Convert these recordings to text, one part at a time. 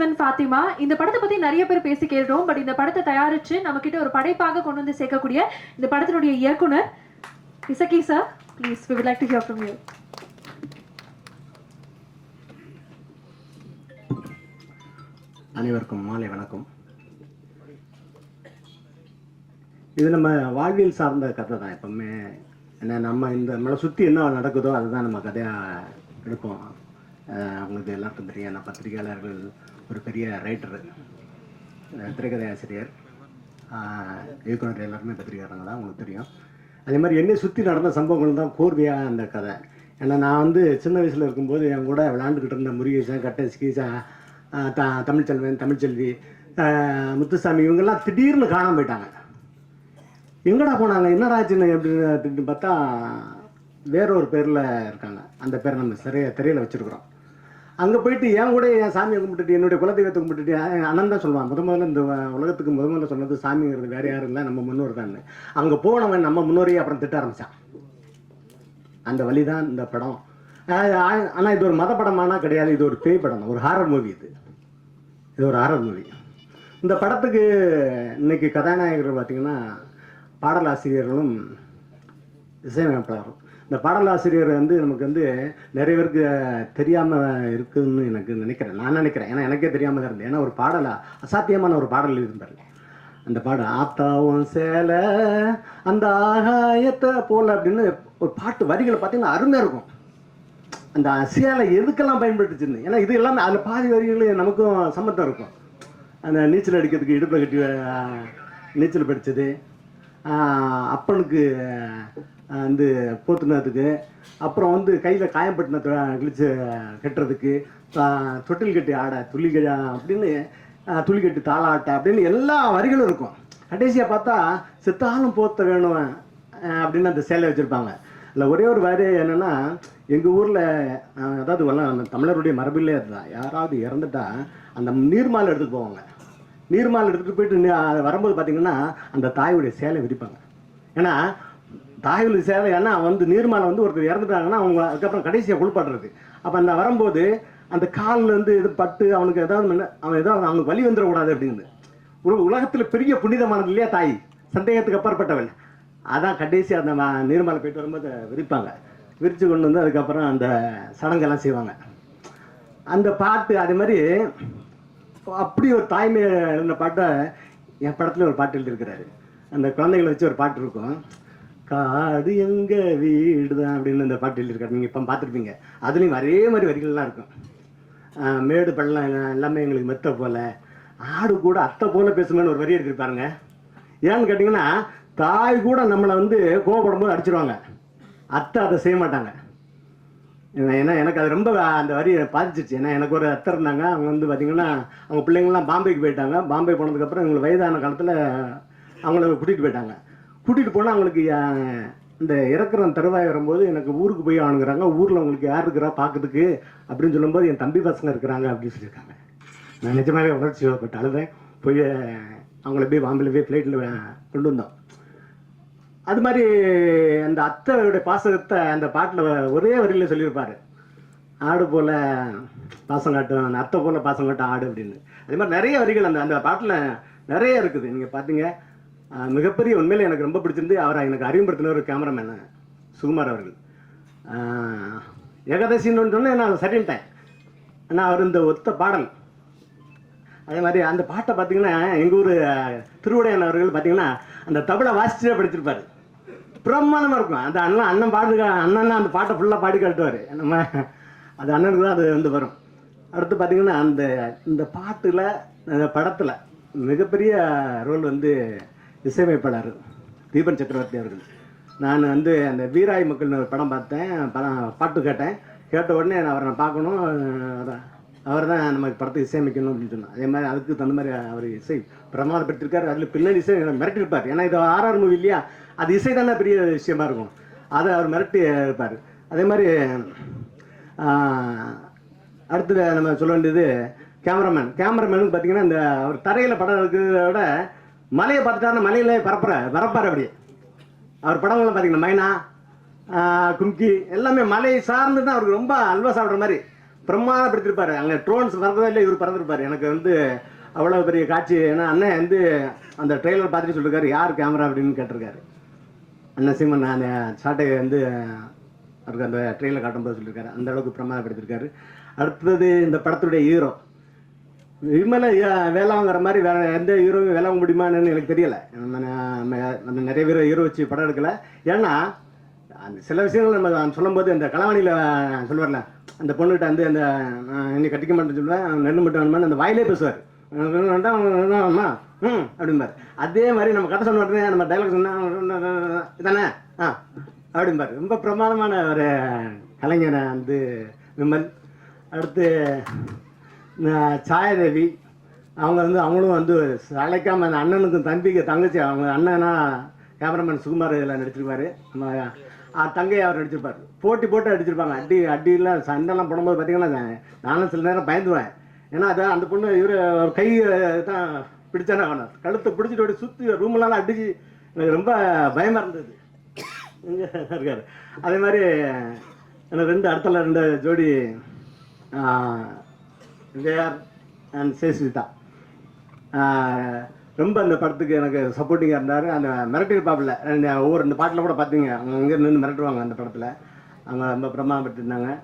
சிவன் ஃபாத்திமா. இந்த படத்தை பத்தி நிறைய பேர் பேசி கேட்டோம். பட் இந்த படத்தை தயாரிச்சு நம்ம கிட்ட ஒரு படைப்பாக கொண்டு வந்து சேர்க்கக்கூடிய இந்த படத்தினுடைய இயக்குனர் Isakki sir please we like to hear from you அனைவருக்கும் மாலை வணக்கம். இது நம்ம வாழ்வியல் சார்ந்த கதை தான். எப்பவுமே ஏன்னா நம்ம இந்த நம்மளை சுற்றி என்ன நடக்குதோ அதுதான் நம்ம கதையாக எடுப்போம். அஹ் அவங்களுக்கு எல்லாருக்கும் தெரியும். நான் பத்திரிகையாளர்கள் ஒரு பெரிய ரைட்டரு திரைக்கதை ஆசிரியர். இயக்குனர் எல்லாருமே பத்திரிகையாளங்க தான் உங்களுக்கு தெரியும். அதே மாதிரி என்னை சுற்றி நடந்த சம்பவங்கள் தான் கோர்வையாக அந்த கதை. ஏன்னா நான் வந்து சின்ன வயசில் இருக்கும்போது என் கூட விளாண்டுக்கிட்டு இருந்த முருகேசன் கட்டை ஸ்கீசா த தமிழ்ச்செல்வன் தமிழ்ச்செல்வி முத்துசாமி இவங்கெல்லாம் திடீர்னு காணாமல் போயிட்டாங்க. எங்கடா போனாங்க? என்னடா எப்படின்னு அப்படின்னு பார்த்தா வேற ஒரு பேரில் இருக்காங்க. அந்த பேரை நம்ம சிறைய திரையில் வச்சுருக்குறோம். அங்கே போயிட்டு என் கூட என் சாமியை கும்பிட்டுட்டு என்னுடைய குலதெய்வத்தை கும்பிட்டுட்டு என் அண்ணன் தான் சொல்லுவான். முத முதல்ல இந்த உலகத்துக்கு முத முதல்ல சொன்னது சாமிங்கிறது வேற யாரும் இல்லை நம்ம முன்னோர் தான். அங்கே போனவன் நம்ம முன்னோரையே அப்புறம் திட்ட ஆரம்பித்தான் அந்த வழி தான் இந்த படம். ஆனால் இது ஒரு மத படமானா கிடையாது இது ஒரு பேய் படம் ஒரு ஹாரர் மூவி இது. இது ஒரு ஹாரர் மூவி இந்த படத்துக்கு இன்னைக்கு கதாநாயகர் பார்த்தீங்கன்னா பாடலாசிரியர்களும் இசையமைப்பாளரும். இந்த பாடலாசிரியர் வந்து நமக்கு வந்து நிறைய பேருக்கு தெரியாமல் இருக்குதுன்னு எனக்கு நினைக்கிறேன். நான் நினைக்கிறேன். ஏன்னா எனக்கே தெரியாமல் தான் இருந்தது. ஏன்னா ஒரு பாடலா அசாத்தியமான ஒரு பாடல் இருந்தார் அந்த பாடம் ஆத்தாவும் சேலை அந்த ஆகாயத்தை போல அப்படின்னு ஒரு பாட்டு வரிகளை பார்த்தீங்கன்னா அருமையாக இருக்கும். அந்த சேலை எதுக்கெல்லாம் பயன்படுத்துச்சுன்னு. ஏன்னா இது எல்லாமே அதில் பாதி வரிகளும் நமக்கும் சம்மந்தம் இருக்கும். அந்த நீச்சல் அடிக்கிறதுக்கு இடுப்பில் கட்டி நீச்சல் படித்தது அப்பனுக்கு வந்து போத்துனதுக்கு அப்புறம் வந்து கையில் காயம்பட்டின கிழிச்சு கட்டுறதுக்கு தொட்டில் கட்டி ஆட துள்ளி அப்படின்னு அஹ், துள்ளி கட்டி தாளாட்ட அப்படின்னு எல்லா வரிகளும் இருக்கும். கடைசியாக பார்த்தா செத்தாலும் போத்த வேணும் அப்படின்னு அந்த சேலை வச்சுருப்பாங்க. இல்லை ஒரே ஒரு வரி என்னென்னா எங்கள் ஊரில் அதாவது வரலாம் தமிழருடைய மரபிலே அதுதான். யாராவது இறந்துட்டா அந்த நீர்மாலை எடுத்துகிட்டு போவாங்க. நீர்மாலை எடுத்துகிட்டு போயிட்டு வரும்போது பார்த்திங்கன்னா அந்த தாயுடைய சேலை விரிப்பாங்க. ஏன்னா தாய்வழி சேலை வந்து நீர்மாலை வந்து ஒருத்தர் இறந்துட்டாங்கன்னா அவங்க அதுக்கப்புறம் கடைசியாக குளிப்பாடுறது அப்போ அந்த வரும்போது அந்த காலில் இருந்து இது பட்டு அவனுக்கு ஏதாவது அவன் ஏதாவது அவனுக்கு வலி வந்துடக்கூடாது அப்படின்னு ஒரு உலகத்தில் பெரிய புனிதமானது இல்லையா தாய்? சந்தேகத்துக்கு அப்பாற்பட்டவன் அதான் கடைசி அந்த நீர்மலை போயிட்டு வரும்போது விரிப்பாங்க. விரித்து கொண்டு வந்து அதுக்கப்புறம் அந்த சடங்கெல்லாம் செய்வாங்க. அந்த பாட்டு அதே மாதிரி அப்படி ஒரு தாய்மை எழுந்த பாட்டை என் படத்துல ஒரு பாட்டு எழுதியிருக்கிறாரு. அந்த குழந்தைகளை வச்சு ஒரு பாட்டு இருக்கும். காடு எங்க வீடு தான் அப்படின்னு அந்த பாட்டு எழுதியிருக்காரு. நீங்கள் இப்போ பார்த்துருப்பீங்க. அதுலேயும் ஒரே மாதிரி வரிகள்லாம் இருக்கும். மேடு பள்ளம் எல்லாமே எங்களுக்கு மெத்த போல. ஆடு கூட அத்தை போல பேசுமேன்னு ஒரு வரி எடுத்திருப்பாருங்க ஏன்னு கேட்டிங்கன்னா தாய் கூட நம்மளை வந்து கோவப்படும் போது அடிச்சிருவாங்க. அத்தை அதை செய்ய மாட்டாங்க. ஏன்னா எனக்கு அது ரொம்ப அந்த வரி பாதிச்சிச்சு ஏன்னா எனக்கு ஒரு அத்தை இருந்தாங்க. அவங்க வந்து பார்த்தீங்கன்னா அவங்க பிள்ளைங்கள்லாம் பாம்பேக்கு போயிட்டாங்க. பாம்பே போனதுக்கப்புறம் எங்களுக்கு வயதான காலத்தில் அவங்கள கூட்டிகிட்டு போயிட்டாங்க. கூட்டிகிட்டு போனால் அவங்களுக்கு இந்த இறக்குற தருவாய் வரும்போது எனக்கு ஊருக்கு போய் ஆணுங்கிறாங்க ஊரில் உங்களுக்கு யார் இருக்கிறா பார்க்கறதுக்கு அப்படின்னு சொல்லும்போது என் தம்பி பசங்க இருக்கிறாங்க அப்படின்னு சொல்லியிருக்காங்க. நான் நிஜமாவே உணர்ச்சி பட்டு அழுதேன். போய் அவங்கள போய் பாம்பேல போய் ஃப்ளைட்டில் கொண்டு வந்தோம். அது மாதிரி அந்த அத்தையோடைய பாசகத்தை அந்த பாட்டில் ஒரே வரியில் சொல்லியிருப்பார். ஆடு போல் பாசம் காட்டும் அந்த அத்தை போல் பாசம் காட்டும் ஆடு அப்படின்னு. அதே மாதிரி நிறைய வரிகள் அந்த அந்த பாட்டில் நிறைய இருக்குது. நீங்கள் பார்த்தீங்க மிகப்பெரிய உண்மையில் எனக்கு ரொம்ப பிடிச்சிருந்து அவரை எனக்கு அறிமுகப்படுத்தின ஒரு கேமராமேன் சுகுமார் அவர்கள். ஏகாதசின்னு சொன்னேன் நான் சரின்ட்டேன். ஆனால் அவர் இந்த ஒத்த பாடல் அதே மாதிரி அந்த பாட்டை பார்த்தீங்கன்னா எங்கள் ஊர் திருவுடையன் அவர்கள் பார்த்தீங்கன்னா அந்த தபலை வாசிச்சே படிச்சிருப்பார். பிரமாதமாக இருக்கும். அந்த அண்ணன் அண்ணன் பாடு அண்ணன் அந்த பாட்டை ஃபுல்லாக பாடி காட்டுவார். நம்ம அது அண்ணனுக்கு தான் அது வந்து வரும். அடுத்து பார்த்தீங்கன்னா அந்த இந்த பாட்டில் படத்தில் மிகப்பெரிய ரோல் வந்து இசையமைப்பாளர் தீபன் சக்கரவர்த்தி அவர்கள். நான் வந்து அந்த வீராய் மக்கள்னு ஒரு படம் பார்த்தேன். படம் பாட்டு கேட்டேன். கேட்ட உடனே நான் அவரை நான் பார்க்கணும். அவர் தான் நமக்கு படத்தை இசையமைக்கணும் அப்படின்னு சொன்னோம் அதே மாதிரி அதுக்கு தகுந்த மாதிரி அவர் இசை பிரமாதப்படுத்திருக்காரு. அதில் பின்னணி இசை மிரட்டிருப்பார் ஏன்னா இது ஆர்ஆர் மூவி இல்லையா? அது இசை தானே பெரிய விஷயமா இருக்கும். அதை அவர் மிரட்டி இருப்பார் அதே மாதிரி அடுத்தது அடுத்து நம்ம சொல்ல வேண்டியது கேமராமேன். கேமராமேனுக்கு பார்த்தீங்கன்னா இந்த அவர் தரையில் படம் இருக்கிறத விட மலையை பார்த்துட்டாருன்னா மலையில பரப்புற பரப்பார் அப்படி. அவர் படங்கள்லாம் பார்த்தீங்கன்னா மைனா கும்கி எல்லாமே மலை சார்ந்து தான் அவருக்கு ரொம்ப அல்வா சாப்பிட்ற மாதிரி பிரமாதப்படுத்திருப்பாரு அங்கே ட்ரோன்ஸ் பறந்ததே இல்லை இவர் பறந்துருப்பார். எனக்கு வந்து அவ்வளோ பெரிய காட்சி. ஏன்னா அண்ணன் வந்து அந்த ட்ரெய்லர் பார்த்துட்டு சொல்லியிருக்காரு யார் கேமரா அப்படின்னு கேட்டிருக்காரு. அண்ணன் சீமன் அந்த சாட்டை வந்து அவருக்கு அந்த ட்ரெயிலில் காட்டும்போது சொல்லியிருக்காரு அந்த அளவுக்கு பிரமாதப்படுத்திருக்காரு அடுத்தது இந்த படத்துடைய ஹீரோ இனிமேல் வேலை வாங்குற மாதிரி வேற எந்த ஹீரோவும் வேலை வாங்க முடியுமான்னு எனக்கு தெரியல. நம்ம நிறைய பேர் ஹீரோ வச்சு படம் எடுக்கல. ஏன்னா அந்த சில விஷயங்கள் நம்ம சொல்லும்போது இந்த கலவாணியில் சொல்லுவார்ல அந்த பொண்ணுகிட்ட வந்து அந்த நான் இன்னைக்கு கட்டிக்க மாட்டேன்னு சொல்லுவேன் நெல் மட்டும் வேணுமான்னு அந்த வாயிலே பேசுவார். ம் அப்படிம்பார். அதே மாதிரி நம்ம கதை சொன்ன உடனே நம்ம டைலாக் சொன்னா தானே ஆ அப்படிம்பார். ரொம்ப பிரமாதமான ஒரு கலைஞரை வந்து விமல். அடுத்து சாயாதேவி அவங்க வந்து அவங்களும் வந்து அழைக்காம அந்த அண்ணனுக்கும் தம்பிக்கு தங்கச்சி அவங்க அண்ணனா கேமராமேன் சுகுமார் இதில் நடிச்சிருப்பாரு. தங்கையை அவர் நடிச்சிருப்பார். போட்டி போட்டு அடிச்சிருப்பாங்க. அடி அடியில் சண்டைலாம் போடும்போது பார்த்தீங்கன்னா நானும் சில நேரம் பயந்துவேன் ஏன்னா அதான் அந்த பொண்ணு இவர் கை தான் பிடிச்சானே அவனை. கழுத்தை பிடிச்சிட்டு ஓடி சுற்றி ரூம்லாம் அடிச்சு எனக்கு ரொம்ப பயமாக இருந்தது. இருக்காரு. அதே மாதிரி எனக்கு ரெண்டு அடுத்தல ரெண்டு ஜோடி விஜயார் அண்ட் சேஸ்விதா ரொம்ப அந்த படத்துக்கு எனக்கு சப்போர்ட்டிங்காக இருந்தார். அந்த மிரட்டி பாப்பில் ஒவ்வொரு ரெண்டு பாட்டில் கூட பார்த்தீங்க அவங்க அங்கே நின்று மிரட்டுவாங்க அந்த படத்தில். அவங்க ரொம்ப பிரமாதப்பட்டிருந்தாங்க.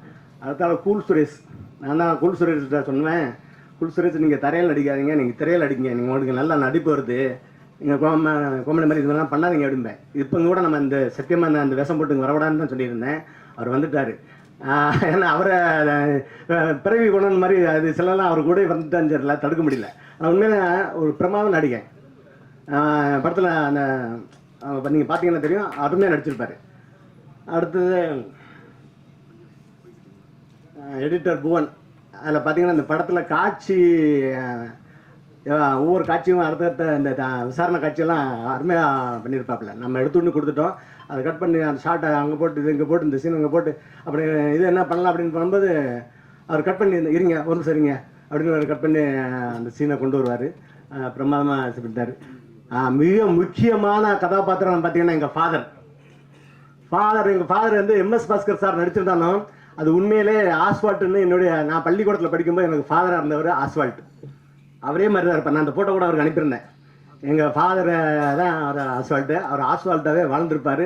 அடுத்தால கூல் சுரேஷ். நான் தான் கூல் சுரேஷ்கிட்ட சொன்னேன். கூல் சுரேஷ் நீங்கள் தரையில் நடிக்காதீங்க. நீங்கள் திரையில் அடிங்க நீங்கள் உங்களுக்கு நல்லா நடிப்பு வருது. நீங்கள் கோம கோமடி மாதிரி இது மாதிரிலாம் பண்ணாதீங்க அப்படிம்பேன். இப்போ கூட நம்ம இந்த சத்தியமாக அந்த- விஷம் போட்டு வரக்கூடாதுன்னு தான் சொல்லியிருந்தேன். அவர் வந்துட்டார். ஏன்னா அவரை பிறவி குணன் மாதிரி அது சிலலாம் அவர் கூட வந்துட்டான்னு தெரியல தடுக்க முடியல. ஆனால் உண்மையில ஒரு பிரமாதம் நடிகை. படத்தில் அந்த நீங்கள் பார்த்தீங்கன்னா தெரியும் அருமையாக நடிச்சிருப்பார். அடுத்தது எடிட்டர் புவன். அதில் பார்த்தீங்கன்னா இந்த படத்தில் காட்சி ஒவ்வொரு காட்சியும் அடுத்தடுத்த இந்த த- விசாரணை காட்சியெல்லாம் அருமையாக பண்ணியிருப்பாப்புல. நம்ம எடுத்துன்னு கொடுத்துட்டோம். அதை கட் பண்ணி அந்த ஷார்ட்டை அங்கே போட்டு இது இங்கே போட்டு இந்த சீன் அங்கே போட்டு அப்படி இது என்ன பண்ணலாம் அப்படின்னு பண்ணும்போது அவர் கட் பண்ணி இந்த இருங்க ஒரு நிமிஷம் இருங்க அப்படின்னு அவர் கட் பண்ணி அந்த சீனை கொண்டு வருவார். பிரமாதமாக சொல்லிட்டார் மிக முக்கியமான கதாபாத்திரம் பார்த்தீங்கன்னா எங்கள் ஃபாதர் ஃபாதர் எங்கள் ஃபாதர் வந்து எம்எஸ் பாஸ்கர் சார் நடிச்சிருந்தாலும் அது உண்மையிலே ஆஸ்வால்ட்டுன்னு என்னுடைய நான் பள்ளிக்கூடத்தில் படிக்கும்போது எனக்கு ஃபாதராக இருந்தவர் ஆஸ்வால்ட் அவரே மாதிரி தான் இருப்பார் நான் அந்த ஃபோட்டோ கூட அவருக்கு அனுப்பியிருந்தேன். எங்கள் ஃபாதரை தான் அவர் ஆஸ்வால்ட்டு அவர் ஆஸ்வால்ட்டாகவே வாழ்ந்திருப்பார்.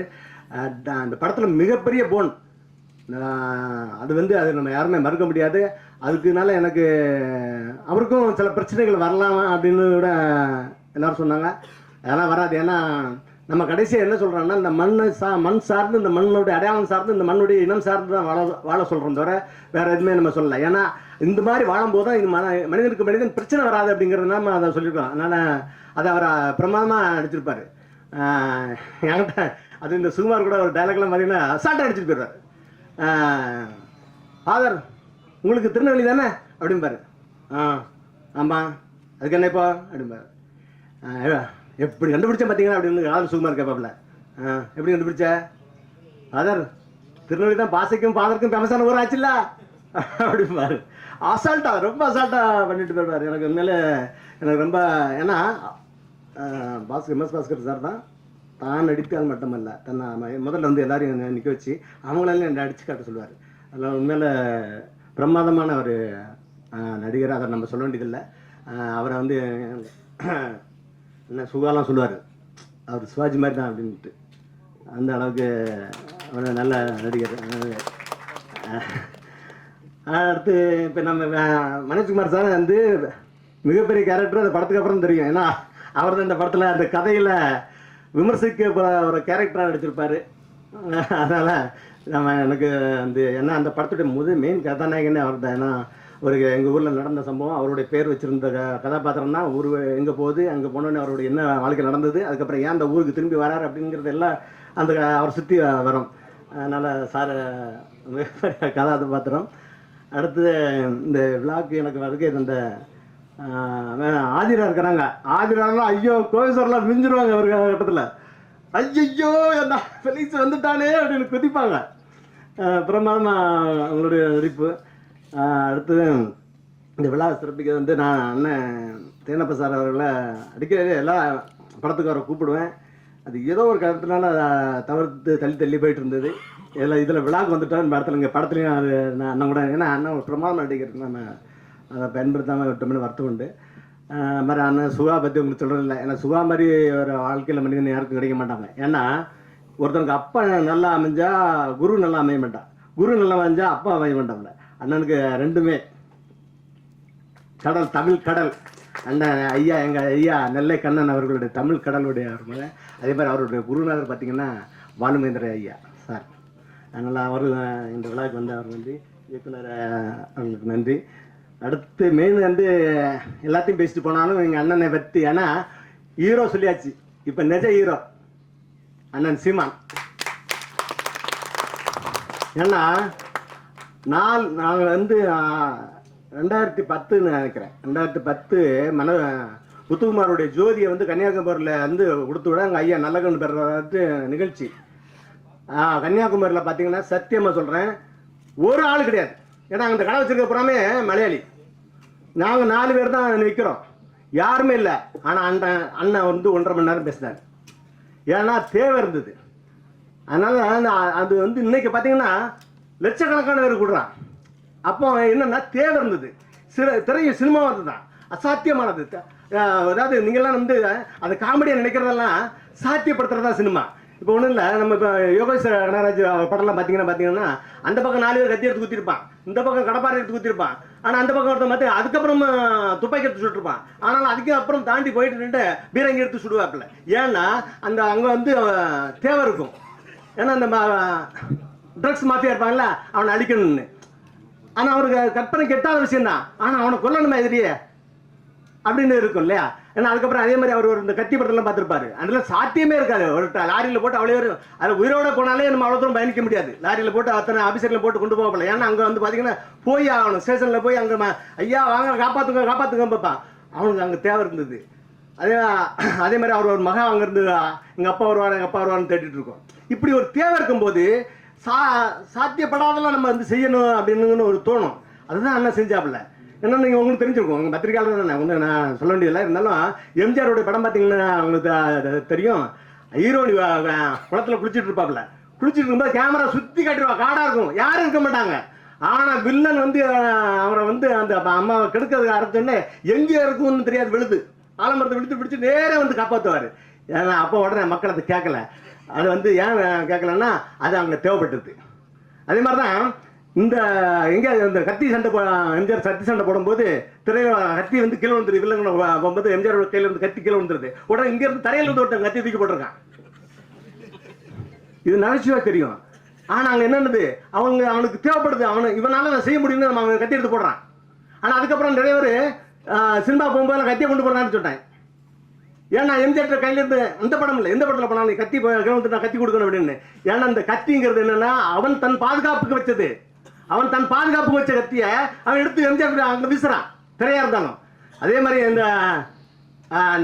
அந்த படத்தில் மிகப்பெரிய போன் அது வந்து அது நம்ம யாருமே மறுக்க முடியாது. அதுக்குனால எனக்கு அவருக்கும் சில பிரச்சனைகள் வரலாம் அப்படின்னு கூட எல்லோரும் சொன்னாங்க. அதெல்லாம் வராது. ஏன்னா நம்ம கடைசியாக என்ன சொல்கிறோன்னா இந்த மண் சா மண் சார்ந்து இந்த மண்ணுடைய அடையாளம் சார்ந்து இந்த மண்ணுடைய இனம் சார்ந்து தான் வாழ வாழ சொல்கிறோம் தவிர வேறு எதுவுமே நம்ம சொல்லலை. ஏன்னா இந்த மாதிரி வாழும்போது தான் இது மன மனிதனுக்கு மனிதன் பிரச்சனை வராது அப்படிங்கிறது நம்ம அதை சொல்லியிருக்கோம். அதனால் அதை அவர் பிரமாதமாக நடிச்சிருப்பார். என்கிட்ட அது இந்த சுகுமார் கூட ஒரு டைலாக்லாம் பார்த்தீங்கன்னா அசால்ட்டாக அடிச்சிட்டு போயிடுவார் ஃபாதர் உங்களுக்கு திருநெல்வேலி தானே? அப்படிம்பாரு. ஆ ஆமாம் அதுக்கு என்ன இப்போ? அப்படிம்பாரு. எப்படி கண்டுபிடிச்சேன் பார்த்தீங்களா அப்படின்னு ஆதர் சுகுமார் கேட்பாப்ல ஆ எப்படி கண்டுபிடிச்ச? ஃபாதர் திருநெல்வேலி தான் பாசைக்கும் ஃபாதருக்கும் ஃபேமஸான ஊர் ஆச்சுல்ல அப்படிம்பாரு. அசால்ட்டா ரொம்ப அசால்ட்டா பண்ணிட்டு போயிடுவார். எனக்கு உண்மையில எனக்கு ரொம்ப ஏன்னா பாஸ்கர் எம்எஸ் பாஸ்கர் சார் தான். தான் நடித்தால் மட்டுமல்ல தன்னை ம- முதல்ல வந்து எல்லாரையும் நிற்க வச்சு அவங்களால அடித்து காட்ட சொல்லுவார். அதில் உண்மையில் பிரமாதமான ஒரு நடிகர். அதை நம்ம சொல்ல வேண்டியதில்லை. அவரை வந்து என்ன சுகாலாம் சொல்லுவார். அவர் சிவாஜி மாதிரி தான் அப்படின்ட்டு அந்த அளவுக்கு அவர் நல்ல நடிகர். அடுத்து இப்போ நம்ம மனோஜ்குமார் சார் வந்து மிகப்பெரிய கேரக்டர் அந்த படத்துக்கு அப்புறம் தெரியும். ஏன்னா அவர் தான் இந்த படத்தில் அந்த கதையில் விமர்சிக்க ஒரு கேரக்டராக நடிச்சிருப்பார். அதனால் நம்ம எனக்கு வந்து ஏன்னா அந்த படத்துடைய முதல் மெயின் கதாநாயகனே அவர் தான். ஏன்னா ஒரு எங்கள் ஊரில் நடந்த சம்பவம் அவருடைய பேர் வச்சிருந்த க கதாபாத்திரம் தான் ஊர் எங்கே போகுது அங்கே போனோன்னு அவருடைய என்ன வாழ்க்கை நடந்தது அதுக்கப்புறம் ஏன் அந்த ஊருக்கு திரும்பி வராரு அப்படிங்கிறது எல்லாம் அந்த அவரை சுற்றி வரும். அதனால் சார் கதாபாத்திரம். அடுத்து இந்த விழாக்கு எனக்கு வருகை இந்த ஆதிரா இருக்கிறாங்க. ஆதிராலாம் ஐயோ கோவிசர்லாம் மிஞ்சிருவாங்க ஒரு கட்டத்தில். ஐயோ என்ன ஃபெலிக்ஸ் வந்துட்டானே அப்படின்னு குதிப்பாங்க. பிரமாதமா அவங்களுடைய நடிப்பு. அடுத்தது அடுத்து இந்த விழா சிறப்பிக்க வந்து நான் அண்ணன் தேனப்ப சார் அவர்களை அடிக்கடி எல்லா படத்துக்கு அவரை கூப்பிடுவேன். அது ஏதோ ஒரு காரணத்தினால அதை தவிர்த்து தள்ளி தள்ளி போயிட்டு இருந்தது. இதில் இதில் விழாக்கு வந்துட்டோம் இந்த படத்தில் இங்கே படத்துலையும் அது நான் அண்ணன் கூட ஏன்னா அண்ணன் ஒரு பிரமாதம் நடிகர் நம்ம அதை பயன்படுத்தாமல் விட்டோம்னு வருத்தம் உண்டு. மாதிரி அண்ணன் சுகா பற்றி உங்களுக்கு சொல்கிறது இல்லை. ஏன்னா சுகா மாதிரி ஒரு வாழ்க்கையில் மனிதன் யாருக்கும் கிடைக்க மாட்டாங்க. ஏன்னா ஒருத்தனுக்கு அப்பா நல்லா அமைஞ்சா குரு நல்லா அமைய மாட்டான். குரு நல்லா அமைஞ்சா அப்பா அமைய மாட்டாங்க அண்ணனுக்கு ரெண்டுமே. கடல் தமிழ் கடல். அண்ணன் ஐயா எங்கள் ஐயா நெல்லை கண்ணன் அவர்களுடைய தமிழ் கடலுடைய அவர் அதே மாதிரி அவருடைய குருநாதர் பார்த்தீங்கன்னா பாலுமேந்திர ஐயா. அதனால் அவர் இந்த விழாவுக்கு வந்து அவர் வந்து இயக்குனர் அவங்களுக்கு நன்றி. அடுத்து மெயின் வந்து எல்லாத்தையும் பேசிட்டு போனாலும் எங்கள் அண்ணனை பற்றி ஏன்னா ஹீரோ சொல்லியாச்சு. இப்போ நிஜ ஹீரோ அண்ணன் சீமான். ஏன்னா நாள் நாங்கள் வந்து ரெண்டாயிரத்தி பத்துன்னு நினைக்கிறேன். ரெண்டாயிரத்தி பத்து மன முத்துக்குமாரோடைய ஜோதியை வந்து கன்னியாகுமரியில் வந்து கொடுத்து விட அங்கே ஐயா நல்லகன் பெறது நிகழ்ச்சி. கன்னியாகுமரியில் பார்த்தீங்கன்னா சத்தியமாக சொல்கிறேன் ஒரு ஆள் கிடையாது. ஏன்னா அந்த கடை வச்சிருக்க புறாமே மலையாளி. நாங்கள் நாலு பேர் தான் நிற்கிறோம் யாருமே இல்லை. ஆனால் அண்ணன் அண்ணன் வந்து ஒன்றரை மணி நேரம் பேசினார். ஏன்னா தேவை இருந்தது. அதனால அது வந்து இன்னைக்கு பார்த்தீங்கன்னா லட்சக்கணக்கான பேர் கொடுறான். அப்போ என்னென்னா தேவை இருந்தது. சில திரை சினிமா வந்து தான் அசாத்தியமானது அதாவது நீங்கள்லாம் வந்து அந்த காமெடியை நினைக்கிறதெல்லாம் சாத்தியப்படுத்துறதா சினிமா. இப்போ ஒன்றும் இல்லை நம்ம இப்போ யோகேஸ்வர கனகராஜ் படம்லாம் பார்த்தீங்கன்னா பார்த்தீங்கன்னா அந்த பக்கம் நாலு பேர் கத்தி எடுத்து குத்திருப்பான். இந்த பக்கம் கடப்பாறை எடுத்து குத்திருப்பான். ஆனால் அந்த பக்கம் ஒருத்தன் பார்த்து அதுக்கப்புறம் துப்பாக்கி எடுத்து சுட்டுருப்பான். ஆனால் அதுக்கு அப்புறம் தாண்டி போயிட்டு நின்று பீரங்கி எடுத்து சுடுவாப்புல. ஏன்னா அந்த அங்கே வந்து தேவை இருக்கும். ஏன்னா அந்த ட்ரக்ஸ் மாஃபியா இருப்பாங்கல்ல அவனை அழிக்கணும்னு. ஆனால் அவருக்கு கற்பனை கெட்டாத விஷயம்தான். ஆனால் அவனை கொல்லணுமா எதிரியே? அப்படின்னு இருக்கும் இல்லையா? ஏன்னா அதுக்கப்புறம் அதே மாதிரி அவர் ஒரு இந்த கத்தி படத்தெல்லாம் பார்த்துருப்பாரு. அதெல்லாம் சாத்தியமே இருக்காது. ஒரு லாரியில் போட்டு அவ்வளோ ஒரு அது உயிரோட போனாலே நம்ம அவ்வளோ தூரம் பயணிக்க முடியாது. லாரியில் போட்டு அத்தனை ஆஃபீஸரில் போட்டு கொண்டு போகல ஏன்னா அங்கே வந்து பார்த்தீங்கன்னா போய் ஆகணும். ஸ்டேஷனில் போய் அங்கே ஐயா வாங்க காப்பாற்றுங்க காப்பாற்றுங்க பார்ப்பான் அவனுக்கு அங்கே தேவை இருந்தது. அதே அதே மாதிரி அவர் ஒரு மகன் அங்கேருந்து எங்கள் அப்பா வருவார் எங்கள் அப்பா வருவார்னு தேடிட்டு இருக்கோம். இப்படி ஒரு தேவை இருக்கும்போது சா சாத்தியப்படாதெல்லாம் நம்ம வந்து செய்யணும் அப்படின்னு ஒரு தோணும். அதுதான் அண்ணன் செஞ்சாப்புல. ஏன்னா நீங்கள் உங்களுக்கு தெரிஞ்சிருக்கும். உங்கள் பத்திரிக்கையாளர் தானே. ஒன்று நான் சொல்ல வேண்டியதில்லை இருந்தாலும் எம்ஜிஆரோட படம் பார்த்தீங்கன்னா உங்களுக்கு தெரியும். ஹீரோனி குளத்தில் குளிச்சிட்டு இருப்பாப்புல. குளிச்சிட்டு இருக்கும்போது கேமரா சுற்றி காட்டிடுவா. காடாக இருக்கும். யாரும் இருக்க மாட்டாங்க. ஆனால் வில்லன் வந்து அவரை வந்து அந்த அம்மாவை கெடுக்கிறதுக்கு அரைச்சோடனே எங்கே இருக்கும்னு தெரியாது விழுது. ஆலமரத்தை விழுத்து பிடிச்சி நேரே வந்து காப்பாற்றுவார் ஏன்னா அப்போ உடனே மக்கள் அதை கேட்கல. அது வந்து ஏன் கேட்கலன்னா அது அவங்களுக்கு தேவைப்பட்டது அதே மாதிரி தான் இந்த எங்கே இந்த கத்தி சண்டை போ எம்ஜிஆர் கத்தி சண்டை போடும்போது திரையில கத்தி வந்து கீழே வந்துருது வில்லங்க போகும்போது எம்ஜிஆர் கையில் இருந்து கத்தி கீழே வந்துருது உடனே இங்கேருந்து தரையில் வந்து ஒருத்தன் கத்தி தூக்கி போட்டிருக்கான். இது நகைச்சுவாக தெரியும். ஆனால் அங்கே என்னென்னது? அவங்க அவனுக்கு தேவைப்படுது. அவனு இவனால நான் செய்ய முடியும்னு நம்ம அவன் கத்தி எடுத்து போடுறான். ஆனால் அதுக்கப்புறம் நிறைய பேர் சினிமா போகும்போது நான் கத்தியை கொண்டு போறான்னு சொன்னேன் ஏன்னா எம்ஜிஆர் கையிலேருந்து அந்த படம் இல்லை. எந்த படத்தில் போனாலும் கத்தி கிரௌண்ட் நான் கத்தி கொடுக்கணும் அப்படின்னு. ஏன்னா அந்த கத்திங்கிறது என்னென்னா அவன் தன் பாதுகாப்புக்கு வச்சது. அவன் தன் பாதுகாப்பு வச்ச கத்தியை அவன் எடுத்து எம்ஜிஆர் அங்க வீசுறான் திரையா இருந்தாலும். அதே மாதிரி இந்த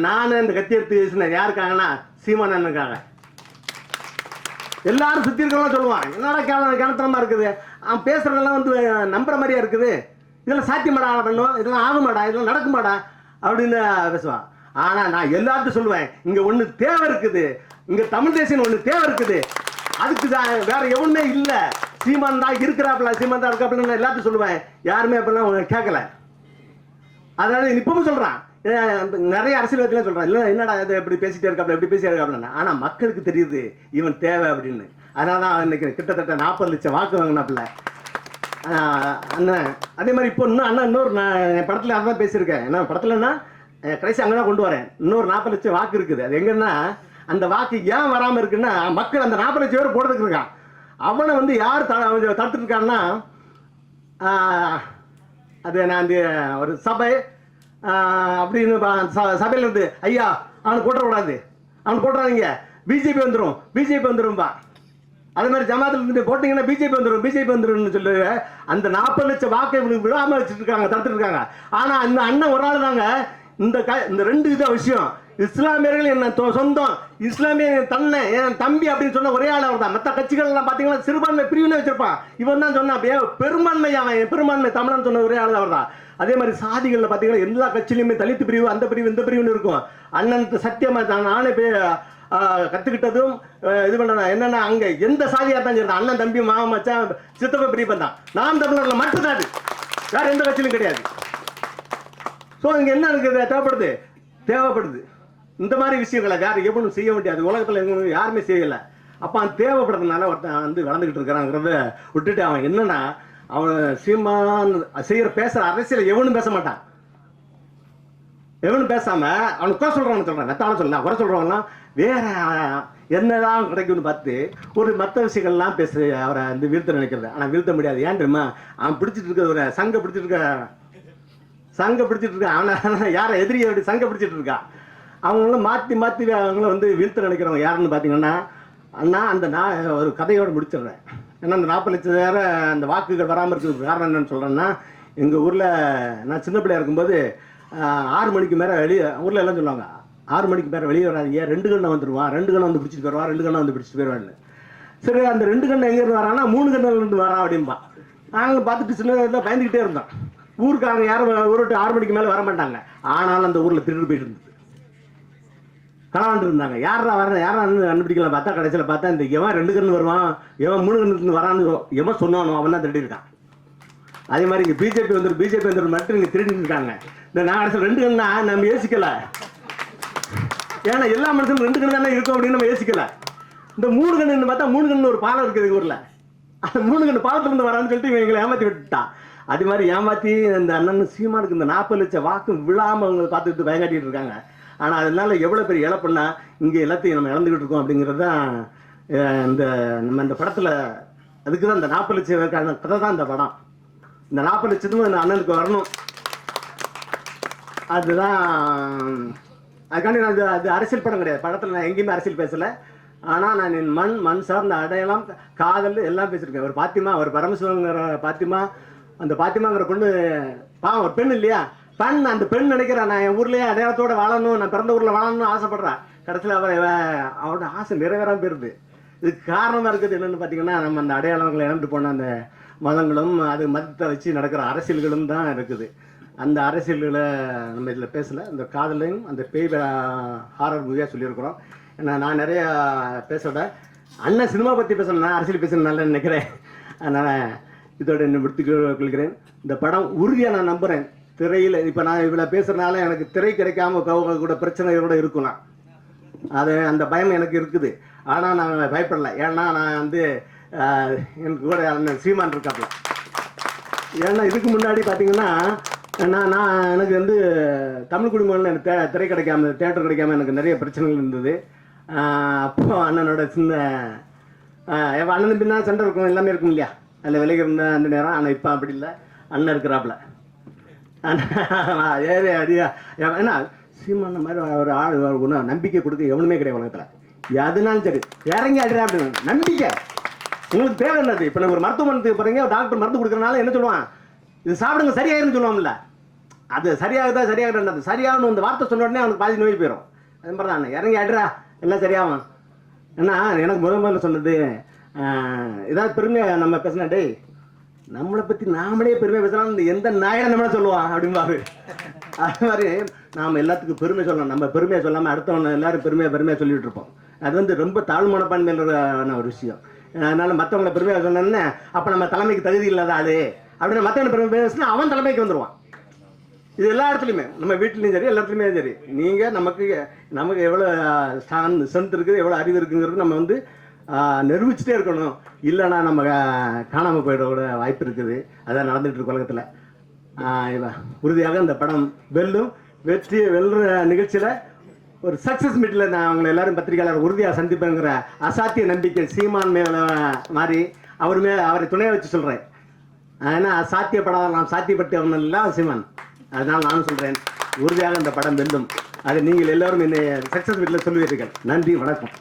நான் இந்த கத்தி எடுத்து வீசினேன் யாருக்காங்கன்னா சீமான் அண்ணனுக்காக. எல்லாரும் சுத்தி இருக்கிறவங்க சொல்லுவான் என்னடா கேள கிணத்தனமா இருக்குது? அவன் பேசுறதெல்லாம் வந்து நம்புற மாதிரியா இருக்குது? இதெல்லாம் சாத்தியமாடா பண்ணும் இதெல்லாம் ஆகுமாடா? இதெல்லாம் நடக்குமாடா? அப்படின்னு பேசுவான். ஆனா நான் எல்லார்ட்டும் சொல்லுவேன் இங்க ஒண்ணு தேவை இருக்குது. இங்க தமிழ் தேசியம் ஒண்ணு தேவை இருக்குது. அதுக்கு தான் வேற எவனுமே இல்லை. சீமான் தான் இருக்கிறாப்புல சீமான் தான் இருக்காப்புல நான் எல்லாத்தையும் சொல்லுவேன். யாருமே அப்படிலாம் கேட்கல. அதனால இப்பவும் சொல்றான் நிறைய அரசியல்வாதிகள் சொல்றான் இல்லை என்னடா இது இப்படி பேசிட்டே இருக்காப்ல எப்படி பேசிட்டே இருக்காப்ல ஆனா மக்களுக்கு தெரியுது இவன் தேவை அப்படின்னு. அதனால தான் இன்னைக்கு கிட்டத்தட்ட நாற்பது லட்சம் வாக்கு வாங்கினாப்புல. அண்ணன் அதே மாதிரி இப்போ இன்னும் அண்ணா இன்னொரு நான் என் படத்தில் அதான் பேசியிருக்கேன். என்ன படத்துலன்னா கடைசி அங்கே தான் கொண்டு வரேன். இன்னொரு நாற்பது லட்சம் வாக்கு இருக்குது. அது எங்கன்னா அந்த வாக்கு ஏன் வராமல் இருக்குன்னா மக்கள் அந்த நாற்பது லட்சம் பேர் போடுறதுக்கு இருக்கான் அவனை வந்து யார் த தடுத்துட்டு இருக்கான்னா அது நான் அந்த ஒரு சபை அப்படின்னு ச- சபையில இருந்து ஐயா அவனை போட்டக்கூடாது அவனை போட்டுறாதீங்க பிஜேபி வந்துடும் பிஜேபி வந்துடும்பா அதே மாதிரி ஜமாத்தில் இருந்து போட்டிங்கன்னா பிஜேபி வந்துடும் பிஜேபி வந்துரும்னு சொல்லி அந்த நாற்பது லட்சம் வாக்கை இவனுக்கு விடாமல் வச்சுட்டு இருக்காங்க தடுத்துட்டு இருக்காங்க. ஆனால் அந்த அண்ணன் ஒரு ஆள் தாங்க இந்த க இந்த ரெண்டு இதான் விஷயம். இஸ்லாமியர்கள் என்ன சொந்தம். இஸ்லாமிய தன்னை என் தம்பி அப்படின்னு சொன்ன ஒரே ஆள் அவர் தான் மற்ற கட்சிகள் எல்லாம் பார்த்தீங்கன்னா சிறுபான்மை பிரிவினை வச்சிருப்பான். இவன் தான் சொன்னா அப்படியே பெரும்பான்மை அவன் பெரும்பான்மை தமிழன் சொன்ன ஒரே ஆள் அவர் தான் அதே மாதிரி சாதிகளில் பார்த்தீங்கன்னா எல்லா கட்சியிலுமே தலித்து பிரிவு அந்த பிரிவு இந்த பிரிவுன்னு இருக்கும். அண்ணன் சத்தியமா தான் நானே கற்றுக்கிட்டதும் இது பண்ண என்னன்னா அங்கே எந்த சாதியாக தான் சரி அண்ணன் தம்பி மாமா மச்சான் சித்தப்ப பெரியப்பன் தான். நாம் தமிழர்ல மட்டும்தான் அது வேற எந்த கட்சியிலும் கிடையாது. ஸோ இங்கே என்ன இருக்குது? தேவைப்படுது? தேவைப்படுது. இந்த மாதிரி விஷயங்களை வேற எவனும் செய்ய முடியாது உலகத்துல எங்கேயும் யாருமே செய்யலை. அப்ப அவன் தேவைப்படுறதுனால ஒருத்தன் வந்து வளர்ந்துகிட்டு இருக்கிறாங்கிறத விட்டுட்டு அவன் என்னன்னா அவன் சீமான் செய்யற பேசுற அரசியல் எவனும் பேச மாட்டான். எவனும் பேசாம அவனுக்கு குறை சொல்றவனு சொல்றான் மெத்தாலும் சொல்லலாம் குறை சொல்றவன்லாம் வேற என்னதான் கிடைக்கும்னு பார்த்து ஒரு மற்ற விஷயங்கள்லாம் பேசு அவரை வந்து வீழ்த்த நினைக்கிறது. ஆனா வீழ்த்த முடியாது. ஏன் தெரியுமா? அவன் பிடிச்சிட்டு இருக்க ஒரு சங்க பிடிச்சிட்டு இருக்க சங்க பிடிச்சிட்டு இருக்கா அவனை யாரை எதிரியை சங்க பிடிச்சிட்டு இருக்கா? அவங்கள மாற்றி மாற்றி அவங்கள வந்து வீழ்த்த நினைக்கிறவங்க யாருன்னு பார்த்தீங்கன்னா அண்ணா அந்த நான் ஒரு கதையோடு முடிச்சிடுறேன். ஏன்னா அந்த நாற்பது லட்சம் வேற அந்த வாக்குகள் வராமல் இருக்கிறதுக்கு காரணம் என்னன்னு சொல்கிறேன்னா எங்கள் ஊரில் நான் சின்ன பிள்ளையா இருக்கும்போது ஆறு மணிக்கு மேலே வெளியே ஊரில் எல்லாம் சொல்லுவாங்க ஆறு மணிக்கு மேலே வெளியே வராதீங்க ரெண்டு கண்ணை வந்துடுவான் ரெண்டு கண்ணை வந்து பிடிச்சிட்டு போயிடுவான் ரெண்டு கண்ணை வந்து பிடிச்சிட்டு போயிடுவான்னு. சரி அந்த ரெண்டு கண்ணை எங்கேருந்து வரான்னா மூணு கண்ணிலிருந்து வரான் அப்படிம்பா. நாங்கள் பார்த்துட்டு சின்ன பயந்துக்கிட்டே இருந்தோம். ஊருக்காரங்க யாரும் ஊருட்டு ஆறு மணிக்கு மேலே வர மாட்டாங்க. ஆனாலும் அந்த ஊரில் திருட்டு போயிட்டு இருந்தோம். களவாண்டு இருந்தாங்க. யாரா வர யாரா கண்டுபிடிக்கல? பார்த்தா கடைசியில் பார்த்தா இந்த எவன் ரெண்டு கண்ணு வருவான்? எவன் மூணு கண்ணு வரான்னு எவன் சொன்னானோ அவன் தான் திருடி இருக்கான் அதே மாதிரி இங்கே பிஜேபி வந்துடும் பிஜேபி வந்துடும் மட்டும் இங்கே திருடி இருக்காங்க. இந்த நான் கடைசியில் ரெண்டு கண்ணா? நம்ம யோசிக்கல. ஏன்னா எல்லா மனுஷனும் ரெண்டு கண்ணு தானே இருக்கும் அப்படின்னு நம்ம யோசிக்கல. இந்த மூணு கண்ணு பார்த்தா மூணு கண்ணு ஒரு பாலம் இருக்குது ஊரில். அந்த மூணு கண்ணு பாலத்துல இருந்து வரான்னு சொல்லிட்டு இவன் எங்களை ஏமாத்தி விட்டுட்டான் அது மாதிரி ஏமாத்தி இந்த அண்ணன் சீமானுக்கு இந்த நாற்பது லட்சம் வாக்கு விழாம அவங்க பார்த்துக்கிட்டு பயங்காட்டிட்டு இருக்காங்க. ஆனால் அதனால் எவ்வளோ பெரிய இழப்புன்னா இங்கே எல்லாத்தையும் நம்ம இழந்துக்கிட்டு இருக்கோம் அப்படிங்கிறது தான் இந்த நம்ம இந்த படத்தில் அதுக்கு தான் இந்த நாற்பது லட்சம் கதை தான் இந்த படம். இந்த நாற்பது லட்சத்துக்கும் இந்த அண்ணனுக்கு வரணும். அதுதான் அதுக்காண்டி நான் அது அது அரசியல் படம் கிடையாது. படத்தில் நான் எங்கேயுமே அரசியல் பேசலை. ஆனால் நான் என் மண் மண் சார்ந்த அடையாளம் காதல் எல்லாம் பேசியிருக்கேன் ஒரு பாத்திமா ஒரு பரமசிவங்கிற பாத்திமா அந்த பாத்திமாங்கிற பொண்ணு பாவம் ஒரு பெண் இல்லையா? பெண் அந்த பெண் நினைக்கிறேன் நான் என் ஊர்லயே அடையாளத்தோட வாழணும் நான் பிறந்த ஊரில் வாழணும்னு ஆசைப்படுறேன் கடைசியில் அவ அவனோட ஆசை நிறைவேறாம போயிருது. இதுக்கு காரணமாக இருக்குது என்னென்னு பார்த்தீங்கன்னா நம்ம அந்த அடையாளங்களை இழந்து போன அந்த மதங்களும் அது மதத்தை வச்சு நடக்கிற அரசியல்களும் தான் இருக்குது. அந்த அரசியல்களை நம்ம இதில் பேசலை. அந்த காதலையும் அந்த பேய் ஹாரர் மூவியாக சொல்லியிருக்கிறோம். ஏன்னா நான் நிறைய பேசோட அண்ணன் சினிமா பற்றி பேசணும் நான் அரசியல் பேசணும் நல்லா நினைக்கிறேன். அதனால் இதோட என்ன முடித்துக் கொள்கிறேன். இந்த படம் உறுதியாக நான் நம்புகிறேன் திரையில் இப்போ நான் இவ்வளோ பேசுகிறனால எனக்கு திரை கிடைக்காம கூட பிரச்சனைகளோட இருக்கும் நான் அது அந்த பயம் எனக்கு இருக்குது. ஆனால் நான் பயப்படலை. ஏன்னா நான் வந்து எனக்கு கூட அண்ணன் சீமான் இருக்காப்புல ஏன்னா இதுக்கு முன்னாடி பார்த்தீங்கன்னா நான் நான் எனக்கு வந்து தமிழ் குடிமகனில் எனக்கு தே- திரை கிடைக்காம தேட்டர் கிடைக்காம எனக்கு நிறைய பிரச்சனைகள் இருந்தது. அப்போ அண்ணனோட சின்ன ஆஹ் அண்ணன் பின்னா சண்டை இருக்கும் எல்லாமே இருக்கும் இல்லையா? அதில் விலைக்கு இருந்த அந்த நேரம் ஆனால் இப்போ அப்படி இல்லை. அண்ணன் இருக்கிறாப்புல ஏறி அடியா ஏன்னா சீமான மாதிரி ஒரு ஆள் ஒரு நம்பிக்கை கொடுக்க எவனுமே கிடையாது உலகத்தில். எதுனாலும் சரி இறங்கி அடிறா அப்படின்னு. நம்பிக்கை. உங்களுக்கு தேவை என்னது? இப்போ ஒரு மருத்துவமனைக்கு போகிறீங்க டாக்டர் மருந்து கொடுக்குறனால என்ன சொல்லுவான்? இது சாப்பிடுங்க சரியாயிருன்னு சொல்லுவோம்ல அது சரியாகுதா சரியாகுது சரியாகணும் அந்த வார்த்தை சொன்ன உடனே அவனுக்கு பாதி நோய் போயிடும் அது மாதிரி தான் இறங்கி அடிறா எல்லாம் சரியாகும். ஏன்னா எனக்கு முதல் முதல்ல சொன்னது இதாவது பெருமையாக நம்ம பேசினா டேய் நம்மளை பற்றி நாமளே பெருமை பேசலாம் இந்த எந்த நாயனை நம்மளை சொல்லுவான்? அப்படிம்பாரு அது மாதிரி நாம் எல்லாத்துக்கும் பெருமை சொல்லலாம் நம்ம பெருமையை சொல்லாமல் அடுத்தவங்க எல்லாரும் பெருமையாக பெருமையாக சொல்லிட்டு இருப்போம். அது வந்து ரொம்ப தாழ்மனப்பான்மையான ஒரு விஷயம். அதனால மற்றவங்களை பெருமையாக சொன்னோன்னே அப்போ நம்ம தலைமைக்கு தகுதி இல்லாத ஆளு. அப்படின்னு மற்றவங்க பெருமை பேசினா அவன் தலைமைக்கு வந்துடுவான் இது எல்லா இடத்துலையுமே. நம்ம வீட்லேயும் சரி எல்லாத்துலேயுமே சரி. நீங்கள் நமக்கு நமக்கு எவ்வளோ ஸ்டான் ஸ்ட்ரென்த் இருக்குது எவ்வளோ அறிவு இருக்குங்கிறது நம்ம வந்து நிரூபிச்சுட்டே இருக்கணும். இல்லைன்னா நம்ம காணாமல் போயிடக்கூட வாய்ப்பு இருக்குது. அதான் நடந்துகிட்டு இருக்கு உலகத்தில். உறுதியாக இந்த படம் வெல்லும். வெற்றி வெல்ற நிகழ்ச்சியில் ஒரு சக்ஸஸ் மீட்டில் நான் அவங்களை எல்லாரும் பத்திரிகையாளர் உறுதியாக சந்திப்பேங்கிற அசாத்திய நம்பிக்கை சீமான் மேல மாதிரி அவர் மேலே அவரை துணையை வச்சு சொல்கிறேன் ஏன்னா சாத்தியப்படாத நாம் சாத்தியப்பட்டவன் எல்லாம் சீமான். அதனால் நானும் சொல்கிறேன் உறுதியாக இந்த படம் வெல்லும். அதை நீங்கள் எல்லோரும் என்னை சக்ஸஸ் வீட்டில் சொல்லுவீர்கள். நன்றி வணக்கம்.